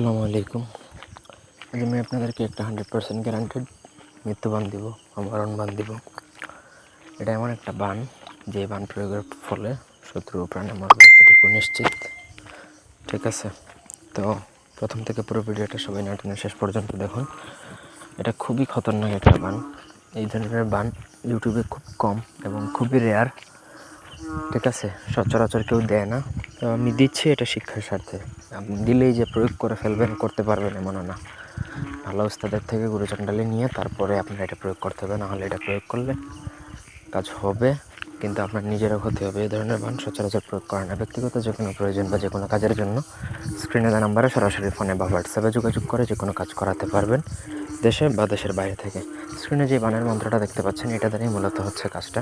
আসসালামু আলাইকুম। আজ আমি আপনাদেরকে একটা হান্ড্রেড পার্সেন্ট গ্যারান্টেড মৃত্যুবান দিব, অমরণ বান দিব। এটা এমন একটা বান, যে বান প্রয়োগের ফলে শত্রু প্রাণে মরবে এতটুকু নিশ্চিত। ঠিক আছে? তো প্রথম থেকে পুরো ভিডিওটা সবাই নাটনের শেষ পর্যন্ত দেখুন। এটা খুবই খতরনাক একটা বান। এই ধরনের বান ইউটিউবে খুব কম এবং খুবই রেয়ার ঠিক আছে? সচরাচর কেউ দেয় না। তো আমি দিচ্ছি এটা শিক্ষার স্বার্থে। আপনি দিলেই যে প্রয়োগ করে ফেলবেন, করতে পারবেন এমনও না। ভালো ওস্তাদের থেকে গুরুচণ্ডালি নিয়ে তারপরে আপনার এটা প্রয়োগ করতে হবে, নাহলে এটা প্রয়োগ করলে কাজ হবে, কিন্তু আপনার নিজেরও ক্ষতি হবে। এই ধরনের বান সচরাচর প্রয়োগ করে না। ব্যক্তিগত যে কোনো প্রয়োজন বা যে কোনো কাজের জন্য স্ক্রিনে দেওয়া নাম্বারে সরাসরি ফোনে বা হোয়াটসঅ্যাপে যোগাযোগ করে যে কোনো কাজ করাতে পারবেন দেশে বা দেশের বাইরে থেকে। স্ক্রিনে যে বানের মন্ত্রটা দেখতে পাচ্ছেন, এটা দ্বারাই মূলত হচ্ছে কাজটা।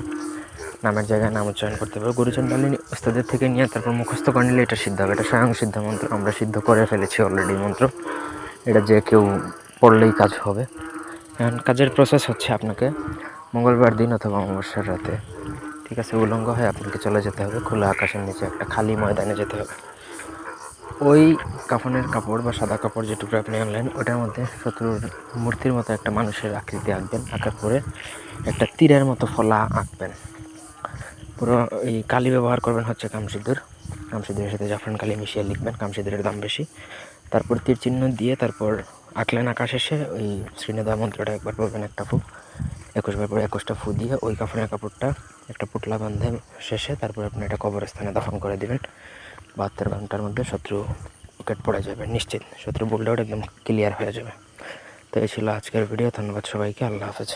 নামের জায়গায় নাম উচ্চারণ করতে হবে গুরুচণ্ডালী ওস্তাদের থেকে নিয়ে তারপর মুখস্থ করে নিলে এটা সিদ্ধ হবে। এটা স্বয়ং সিদ্ধ মন্ত্র। আমরা সিদ্ধ করে ফেলেছি অলরেডি মন্ত্র। এটা যে কেউ পড়লেই কাজ হবে। এখন কাজের প্রসেস হচ্ছে আপনাকে মঙ্গলবার দিন অথবা অমাবস্যার রাতে, ঠিক আছে, উলঙ্গ হয়ে আপনাকে চলে যেতে হবে। খোলা আকাশের নিচে, একটা খালি ময়দানে যেতে হবে। ওই কাফনের কাপড় বা সাদা কাপড় যেটুকু আপনি আনলেন, ওটার মধ্যে শত্রুর মূর্তির মতো একটা মানুষের আকৃতি আঁকবেন। আঁকার পরে একটা তীরের মতো ফলা আঁকবেন। পুরো এই কালি ব্যবহার করবেন হচ্ছে কামসিঁদুর কামসিঁদুরের সাথে জাফরান কালি মিশিয়ে লিখবেন কামসিঁদুরের দাম বেশি। তারপর তীর চিহ্ন দিয়ে তারপর আঁকলেন আকাশ শেষে ওই শ্রীনে দেওয়া মন্ত্রটা একবার বলবেন একটা ফু। একুশবার পরে একুশটা ফু দিয়ে ওই কাফনের কাপড়টা একটা পুটলা বান্ধে শেষে, তারপর আপনি এটা কবরস্থানে দাফন করে দেবেন। বাহাত্তর ঘণ্টার মধ্যে শত্রু উইকেট পড়ে যাবে, নিশ্চিত। শত্রু বললেও একদম ক্লিয়ার হয়ে যাবে। তো এই ছিল আজকের ভিডিও ধন্যবাদ সবাইকে, আল্লাহ হাফেজ।